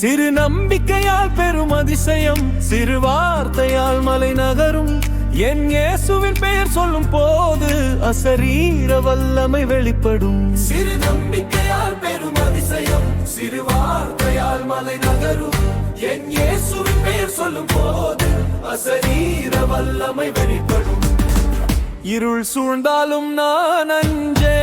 சிறு நம்பிக்கையால் பெரும் அதிசயம் சிறு வார்த்தையால் மலை நகரும். என் இயேசுவின் பெயர் சொல்லும் போது அசரீர வல்லமை வெளிப்படும். சிறு நம்பிக்கையால் பெரும் அதிசயம் சிறு வார்த்தையால் மலை நகரும். என் இயேசுவின் பெயர் சொல்லும் போது அசரீர வல்லமை வெளிப்படும். இருள் சூழ்ந்தாலும் நான் அஞ்சே.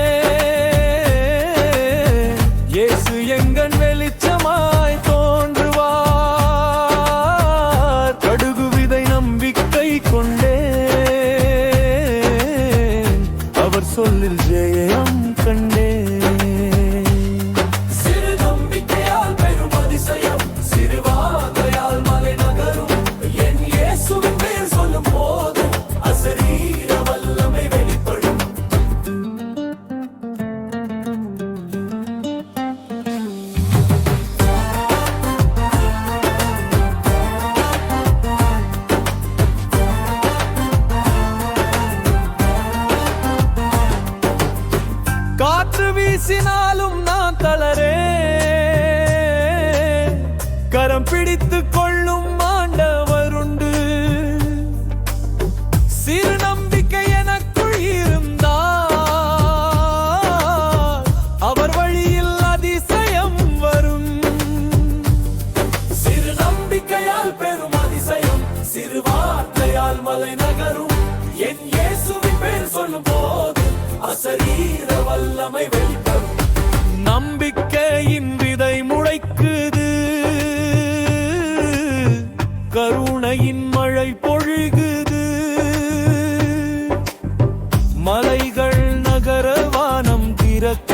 சொல்லில் ஜெயம் வீசினாலும் நான் தளரே. கரம் பிடித்து கொள்ளும் ஆண்டவருண்டு. சிறு நம்பிக்கை எனக்குள் இருந்தால் அவர் வழியில் அதிசயம் வரும். சிறு நம்பிக்கையால் பெரும் அதிசயம் சிறு வார்த்தையால் மலை நகரும். என் இயேசுவின் பேர் சொல்லும் போது அசரீர வல்லமை கருணையின் மழை பொழுகுது. மலைகள் நகர வானம் திறக்க.